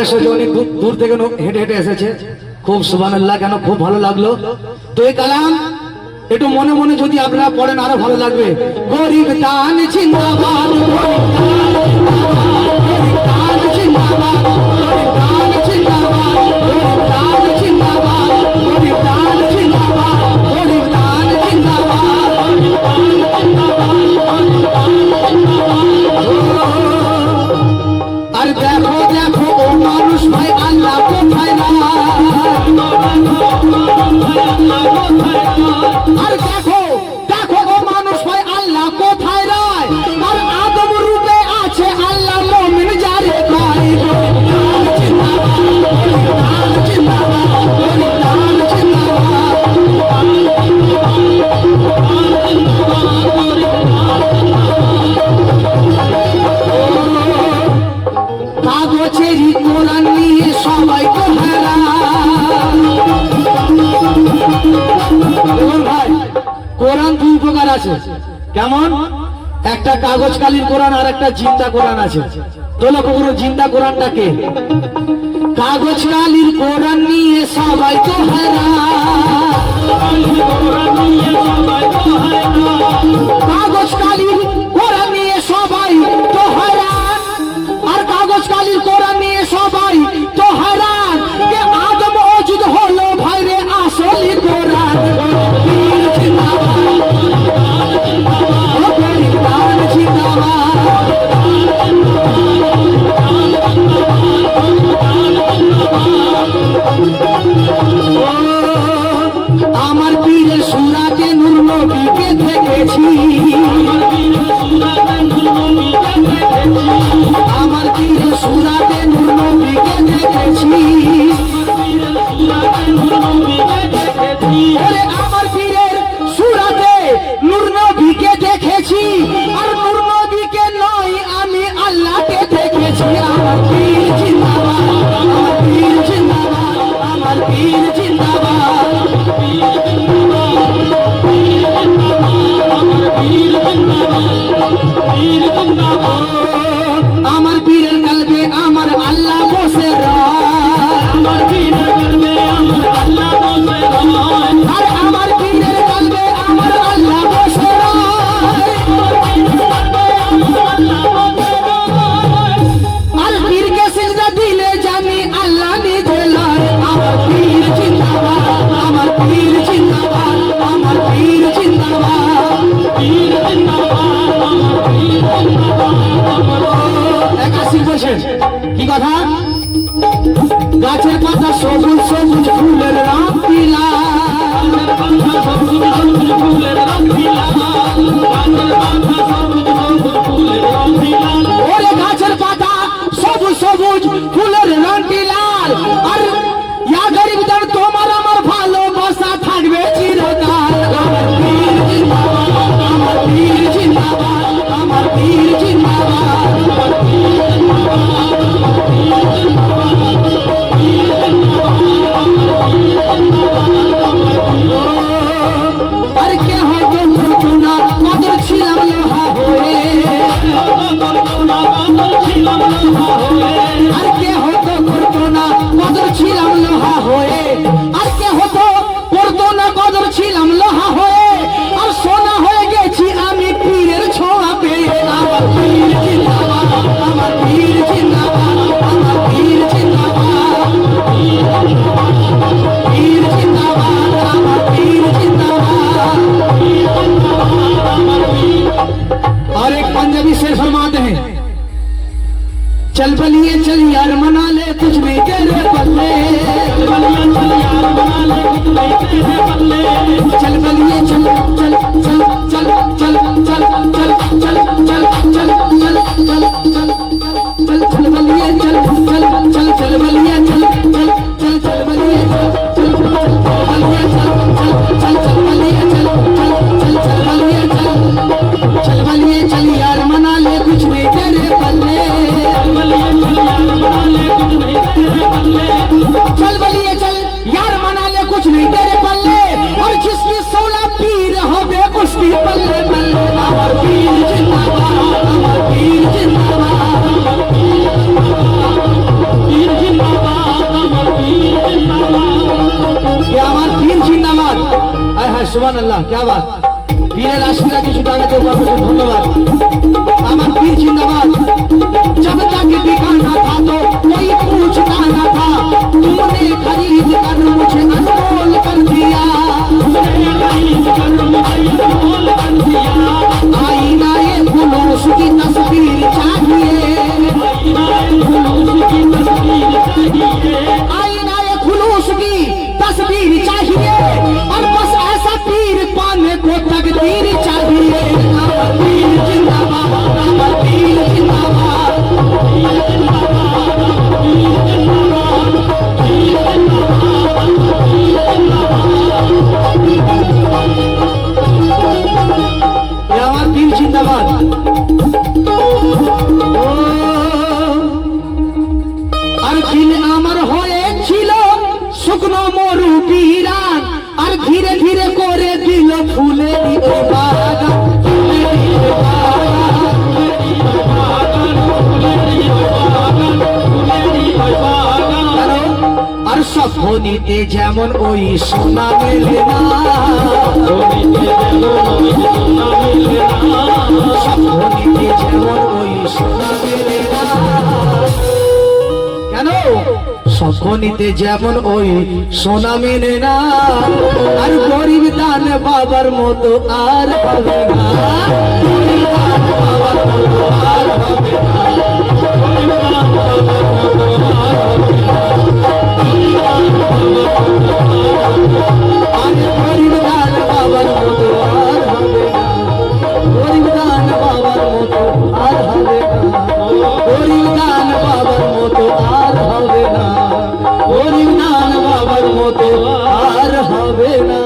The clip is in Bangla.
বয়সে যে অনেক দূর থেকে হেঁটে হেঁটে এসেছে। খুব সুবানাল্লাহ কেন খুব ভালো লাগল। তো এই কালাম, একটু মনে মনে যদি আপনারা পড়েন, আরও ভালো লাগবে। গরিব দান জিন্দাবাদ, গরিব দান জিন্দাবাদ। বানান নিয়ে সবাই তো ভাই, কোরআন দুই প্রকার আছে। কেমন? একটা কাগজ কালির কোরআন আর একটা জিন্দা কোরআন আছে। তোলো কখনো জিন্দা কোরআনটা কে? কাগজ কালির কোরআন নিয়ে সবাই তো কাগজ কালির আমার পীরের সোনাকে নূর নবীকে দেখেছি। चल बलिए, चल यार मना ले कुछ नहीं कह रहे बल्ले चल बलिए चल चल चल चल चल সুবান বীরের আশীর্বাদ কিছু টাকাতে পারব ধন্যবাদ। আমার বীর জিন্দাবাদ। মরু বিরান আর ধীরে ধীরে করে দিল ফুলে বাগান। যেমন ওই সোনা মেলে যেমন ওই সোনা মেলে কেন? সফনিতে যেমন ওই সোনা মেলে না, আর গরিব দান বাবার মতো আর হবে না বাবার মতো হবে না। গরিব দান বাবার মতো মতো আর হবে না।